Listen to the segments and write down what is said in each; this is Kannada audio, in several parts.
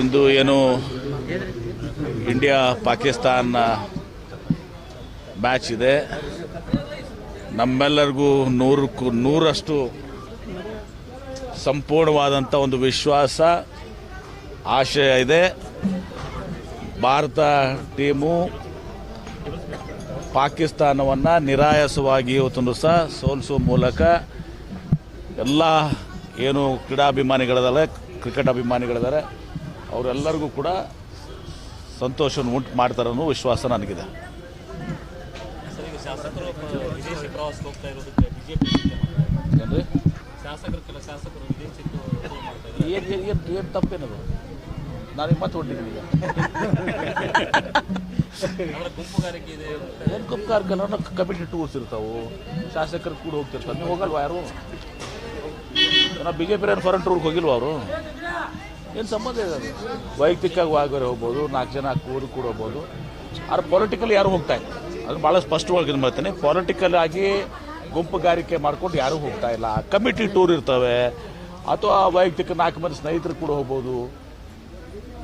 ಇಂದು ಏನು ಇಂಡಿಯಾ ಪಾಕಿಸ್ತಾನ ಮ್ಯಾಚ್ ಇದೆ. ನಮ್ಮೆಲ್ಲರಿಗೂ ನೂರಕ್ಕೂ ನೂರಷ್ಟು ಸಂಪೂರ್ಣವಾದಂಥ ಒಂದು ವಿಶ್ವಾಸ, ಆಶಯ ಇದೆ. ಭಾರತ ಟೀಮು ಪಾಕಿಸ್ತಾನವನ್ನು ನಿರಾಯಾಸವಾಗಿ ಇವತ್ತೊಂದು ಸಹ ಸೋಲಿಸುವ ಮೂಲಕ ಎಲ್ಲ ಏನು ಕ್ರೀಡಾಭಿಮಾನಿಗಳಿದ್ದಾರೆ ಕ್ರಿಕೆಟ್ ಅಭಿಮಾನಿಗಳಿದ್ದಾರೆ ಅವರೆಲ್ಲರಿಗೂ ಕೂಡ ಸಂತೋಷವನ್ನು ಉಂಟು ಮಾಡ್ತಾರೆ ಅನ್ನೋ ವಿಶ್ವಾಸ ನನಗಿದೆ. ಏನು ಏನು ಏನು ತಪ್ಪೇನದು? ನಾನು ಮತ್ತೆ ಹೊಟ್ಟಿದ್ದೀನಿ ಈಗ. ಗುಂಪುಗಾರಿಕೆ ಇದೆ ಏನು ಕಪ್ ಕಮಿಟಿ ಟೂರ್ಸ್ ಇರ್ತಾವು ಶಾಸಕರು ಕೂಡ ಹೋಗ್ತಿರ್ತಾರೆ. ನೀವು ಹೋಗಲ್ವಾ ಯಾರು? BJP B J P foreign ಟೂರ್ಗೆ ಹೋಗಿಲ್ವಾ ಅವರು? ಏನು ಸಂಬಂಧ ಇದೆ ಅದು? ವೈಯಕ್ತಿಕವಾಗಿ ಹೋಗೋರು ಹೋಗ್ಬೋದು ನಾಲ್ಕು ಜನ ಕೂರು ಕೂಡ ಹೋಗ್ಬೋದು. ಆದ್ರೆ ಪೊಲಿಟಿಕಲ್ ಯಾರು ಹೋಗ್ತಾ ಇಲ್ಲ? ಅದು ಭಾಳ ಸ್ಪಷ್ಟವಾಗಿ ಇದು ಮಾಡ್ತೇನೆ ಪೊಲಿಟಿಕಲ್ ಆಗಿ ಗುಂಪುಗಾರಿಕೆ ಮಾಡ್ಕೊಂಡು ಯಾರೂ ಹೋಗ್ತಾ ಇಲ್ಲ. ಕಮಿಟಿ ಟೂರ್ ಇರ್ತವೆ. ಅಥವಾ ವೈಯಕ್ತಿಕ ನಾಲ್ಕು ಮಂದಿ ಸ್ನೇಹಿತರು ಕೂಡ ಹೋಗ್ಬೋದು.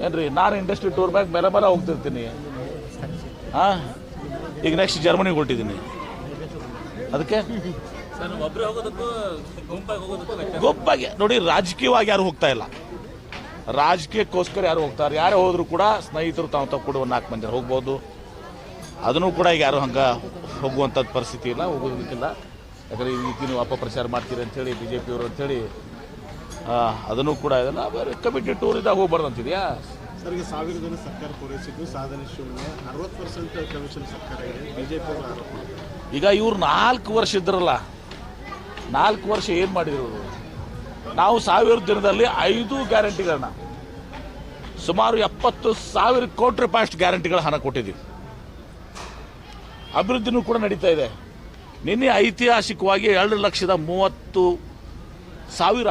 ಏನ್ರಿ ನಾನು ಇಂಡಸ್ಟ್ರಿ ಟೂರ್ ಮ್ಯಾಗ ಮೇಲೆ ಮೇಲೆ ಹೋಗ್ತಿರ್ತೀನಿ. ಹಾಂ ಈಗ ನೆಕ್ಸ್ಟ್ ಜರ್ಮನಿಗೆ ಹೊರಟಿದ್ದೀನಿ. ಅದಕ್ಕೆ? ಗುಂಪಾಗಿ ನೋಡಿ ರಾಜಕೀಯವಾಗಿ ಯಾರು ಹೋಗ್ತಾ ಇಲ್ಲ. ರಾಜಕೀಯಕ್ಕೋಸ್ಕರ ಯಾರು ಹೋಗ್ತಾರೆ? ಯಾರೇ ಹೋದರೂ ಕೂಡ ಸ್ನೇಹಿತರು ತಾವು ತಾವು ಕೂಡ ಒಂದು ನಾಲ್ಕು ಮಂದಿ ಹೋಗ್ಬೋದು. ಅದನ್ನು ಕೂಡ ಈಗ ಯಾರು ಹಂಗೆ ಹೋಗುವಂಥದ್ದು ಪರಿಸ್ಥಿತಿ ಇಲ್ಲ ಹೋಗೋದಕ್ಕಿಲ್ಲ ಯಾಕಂದರೆ ಈ ರೀತಿ ನೀವು ಅಪಪ್ರಚಾರ ಮಾಡ್ತೀರಿ ಅಂಥೇಳಿ ಬಿ ಜೆ ಪಿಯವರು ಅಂಥೇಳಿ ಅದನ್ನು ಕೂಡ ಇದೆಲ್ಲ ಕಮಿಟಿ ಟೂರ್ ಇದ್ದಾಗ ಹೋಗ್ಬಾರ್ದು ಅಂತಿದೆಯಾ? ಸರ್ ಈಗ ಸಾವಿರ ಜನ ಸರ್ಕಾರ ಪೂರೈಸಿದ್ದು ಸಾಧನೆ ಶೂನ್ಯ ಅರವತ್ತು ಪರ್ಸೆಂಟ್ ಕಮಿಷನ್ ಸರ್ಕಾರ ಇದೆ ಬಿಜೆಪಿ ಜೆ ಆರೋಪ. ಈಗ ಇವ್ರು ನಾಲ್ಕು ವರ್ಷ ಇದ್ರಲ್ಲ ನಾಲ್ಕು ವರ್ಷ ಏನು ಮಾಡಿದ್ರು? ನಾವು ಸಾವಿರ ದಿನದಲ್ಲಿ ಐದು ಗ್ಯಾರಂಟಿಗಳನ್ನ, ಸುಮಾರು ಎಪ್ಪತ್ತು ಸಾವಿರ ಕೋಟಿ ರೂಪಾಯಿ ಅಷ್ಟು ಗ್ಯಾರಂಟಿಗಳ ಹಣ ಕೊಟ್ಟಿದ್ದೀವಿ. ಅಭಿವೃದ್ಧಿನೂ ಕೂಡ ನಡೀತಾ ಇದೆ. ನಿನ್ನೆ ಐತಿಹಾಸಿಕವಾಗಿ ಎರಡು ಲಕ್ಷದ ಮೂವತ್ತು ಸಾವಿರ.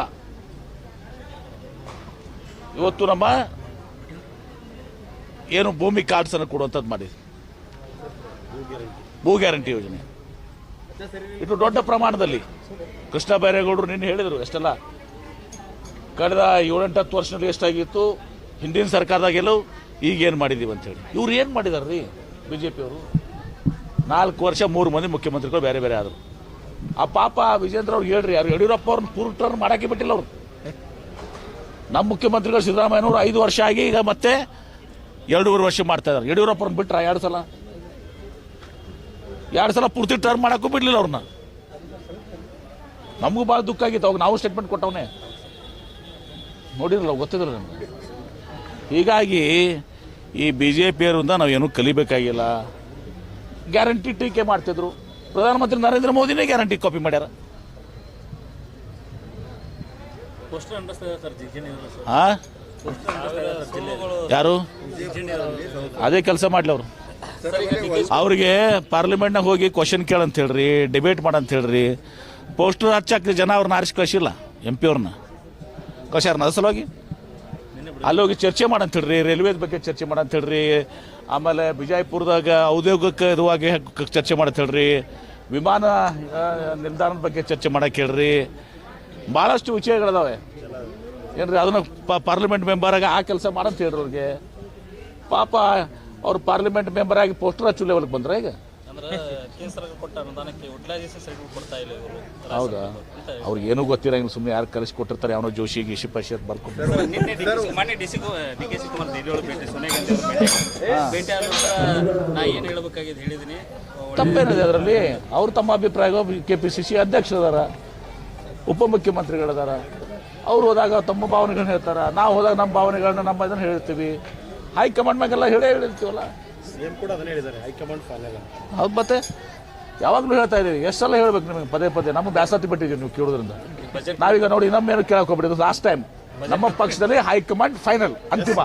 ಇವತ್ತು ನಮ್ಮ ಏನು ಭೂಮಿ ಕಾರ್ಡ್ಸನ್ನು ಕೊಡುವಂಥದ್ದು ಮಾಡಿದೆ ಭೂ ಗ್ಯಾರಂಟಿ ಯೋಜನೆ. ಇದು ದೊಡ್ಡ ಪ್ರಮಾಣದಲ್ಲಿ ಕೃಷ್ಣ ಬೈರೇಗೌಡರು ನಿನ್ನೆ ಹೇಳಿದರು, ಎಷ್ಟೆಲ್ಲ ಕಳೆದ ಏಳೆಂಟತ್ತು ವರ್ಷದಲ್ಲಿ ಎಷ್ಟಾಗಿತ್ತು ಹಿಂದಿನ ಸರ್ಕಾರದಾಗೆಲ್ಲೂ ಈಗ ಏನು ಮಾಡಿದ್ದೀವಿ ಅಂತೇಳಿ ಇವ್ರು ಏನು ಮಾಡಿದಾರೆ ರೀ ಬಿ ಜೆ ಪಿಯವರು ನಾಲ್ಕು ವರ್ಷ ಮೂರು ಮಂದಿ ಮುಖ್ಯಮಂತ್ರಿಗಳು ಬೇರೆ ಬೇರೆ ಆದರು. ಆ ಪಾಪ ವಿಜೇಂದ್ರ ಅವ್ರು ಹೇಳ್ರಿ, ಯಾರು ಯಡಿಯೂರಪ್ಪ ಅವ್ರನ್ನ ಪೂರ್ಣ ಟರ್ನ್ ಮಾಡಾಕೆ ಬಿಟ್ಟಿಲ್ಲ ಅವರು. ನಮ್ಮ ಮುಖ್ಯಮಂತ್ರಿಗಳು ಸಿದ್ದರಾಮಯ್ಯನವರು ಐದು ವರ್ಷ ಆಗಿ ಈಗ ಮತ್ತೆ ಎರಡೂವರೆ ವರ್ಷ ಮಾಡ್ತಾ ಇದ್ದಾರೆ ಯಡಿಯೂರಪ್ಪ ಅವ್ರನ್ನ ಬಿಟ್ರ ಎರಡು ಸಲ? ಎರಡು ಸಲ ಪೂರ್ತಿ ಟರ್ನ್ ಮಾಡೋಕ್ಕೂ ಬಿಡಲಿಲ್ಲ ಅವ್ರನ್ನ. ನಮಗೂ ಭಾಳ ದುಃಖ ಆಗಿತ್ತು. ಅವಾಗ ನಾವು ಸ್ಟೇಟ್ಮೆಂಟ್ ಕೊಟ್ಟವನೇ. ನೋಡಿರಲ್ಲ ಗೊತ್ತಿದ್ರು ನಮಗೆ? ಹೀಗಾಗಿ ಈ ಬಿ ಜೆ ಪಿಯವರಿಂದ ನಾವೇನು ಕಲಿಬೇಕಾಗಿಲ್ಲ. ಗ್ಯಾರಂಟಿ ಟೀಕೆ ಮಾಡ್ತಿದ್ರು. ಪ್ರಧಾನಮಂತ್ರಿ ನರೇಂದ್ರ ಮೋದಿನೇ ಗ್ಯಾರಂಟಿ ಕಾಪಿ ಮಾಡ್ಯಾರ. ಪೋಸ್ಟರ್ ಅಂಟಿಸ್ತಾ ಸರ್ ಜಿಜೆನಿಯವರು ಸರ್. ಹಾ ಯಾರು? ಅದೇ ಕೆಲಸ ಮಾಡ್ಲಿ ಅವರು. ಅವ್ರಿಗೆ ಪಾರ್ಲಿಮೆಂಟ್ನಾಗ ಹೋಗಿ ಕ್ವಶನ್ ಕೇಳಂತ ಹೇಳ್ರಿ ಡಿಬೇಟ್ ಮಾಡಂತ ಹೇಳ್ರಿ. ಪೋಸ್ಟರ್ ಹಚ್ಚಾಕ್ರಿ ಜನ ಅವ್ರನ್ನ ಆರಿಸಿ ಕಳಿಸಿಲ್ಲ ಎಂ ಪಿ ಅವ್ರನ್ನ. ಕಳ್ಸ್ಯಾರನ ಅದ್ರ ಸಲುವಾಗಿ? ಅಲ್ಲಿ ಹೋಗಿ ಚರ್ಚೆ ಮಾಡಂತ ಹೇಳ್ರಿ ರೈಲ್ವೆ ಬಗ್ಗೆ ಚರ್ಚೆ ಮಾಡಂತ ಹೇಳ್ರಿ, ಆಮೇಲೆ ಬಿಜಾಪುರದಾಗ ಔದ್ಯೋಗಿಕ ಇದುವಾಗಿ ಚರ್ಚೆ ಮಾಡಂತ ಹೇಳ್ರಿ, ವಿಮಾನ ನಿಲ್ದಾಣದ ಬಗ್ಗೆ ಚರ್ಚೆ ಮಾಡಕ್ಕೆ ಹೇಳ್ರಿ ಭಾಳಷ್ಟು ವಿಷಯಗಳಿದಾವೆ. ಏನ್ರಿ, ಅದನ್ನ ಪಾರ್ಲಿಮೆಂಟ್ ಮೆಂಬರಾಗ ಆ ಕೆಲಸ ಮಾಡಂತ ಹೇಳ್ರಿ ಅವ್ರಿಗೆ. ಪಾಪ, ಅವ್ರು ಪಾರ್ಲಿಮೆಂಟ್ ಮೆಂಬರ್ ಆಗಿ ಪೋಸ್ಟರ್ ಹಚ್ಚು ಲೆವೆಲ್ಗೆ ಬಂದ್ರೆ ಈಗ? ಅಂದ್ರೆ ಕೇಂದ್ರ ಕೊಟ್ಟ ಅನುದಾನಕ್ಕೆ ಯುಟಿಲೈಸೇಷನ್ ಸರ್ಟಿಫಿಕೇಟ್ ಕೊಡ್ತಾ ಇಲ್ಲ ಇವರು. ಹೌದಾ? ಅವ್ರಿಗೆ ಏನೂ ಗೊತ್ತಿರಂಗಿಲ್ಲ ಸುಮ್ಮನೆ ಯಾರು ಕಲಿಸಿ ಕೊಟ್ಟಿರ್ತಾರೆ ಅವನೋ ಜೋಶಿ ಗಿಶಿ ಪರಿಷತ್ ಅಂತ ಬರ್ಕೊಂಡು ನಿನ್ನೆ ಡಿ ಕೆ ಮಾನ್ಯ D C D K Shivakumar ದೆಹಲಿಯೊಳಗೆ ಭೇಟಿ ಸೋನಿಯಾ ಗಾಂಧಿ ಅವರು ಭೇಟಿ ಭೇಟಿ ಆದ ನಂತರ ನಾ ಏನು ಹೇಳಬೇಕಾಗಿದೆ ಹೇಳಿದ್ದೀನಿ ತಪ್ಪೇನಿದೆ ಅದರಲ್ಲಿ ಅವ್ರು ತಮ್ಮ ಅಭಿಪ್ರಾಯ ಕೆ ಪಿ ಸಿ ಸಿ ಅಧ್ಯಕ್ಷರದಾರ ಉಪಮುಖ್ಯಮಂತ್ರಿಗಳದಾರ. ಅವ್ರು ಹೋದಾಗ ತಮ್ಮ ಭಾವನೆಗಳನ್ನ ಹೇಳ್ತಾರ. ನಾವು ಹೋದಾಗ ನಮ್ಮ ಭಾವನೆಗಳನ್ನ ನಮ್ಮ ಇದನ್ನ ಹೇಳ್ತೀವಿ. ಹೈಕಮಾಂಡ್ ಮ್ಯಾಗೆಲ್ಲ ಹೇಳೇ ಹೇಳಿರ್ತೀವಲ್ಲ? ಸಿಎಂ ಕೂಡ ಅದನ್ನೇ ಹೇಳಿದ್ದಾರೆ ಹೈಕಮಾಂಡ್ ಫಾಲಲ್ಲ ಹೌದು ಮತ್ತೆ? ಯಾವಾಗಲೂ ಹೇಳ್ತಾ ಇದೀವಿ ಎಷ್ಟೆಲ್ಲ ಹೇಳ್ಬೇಕು ನಿಮಗೆ? ಪದೇ ಪದೇ. ನಮ್ಮ ಬ್ಯಾಸತಿ ಬಿಟ್ಟಿದ್ದೀವಿ ನೀವು ಕೇಳೋದ್ರಿಂದ ನಾವೀಗ ನೋಡಿ ನಮ್ಮೇನು ಕೇಳಕ್ ಹೋಗ್ಬಿಟ್ಟಿದ್ದು? ಲಾಸ್ಟ್ ಟೈಮ್ ನಮ್ಮ ಪಕ್ಷದಲ್ಲಿ ಹೈಕಮಾಂಡ್ ಫೈನಲ್. ಅಂತಿಮ.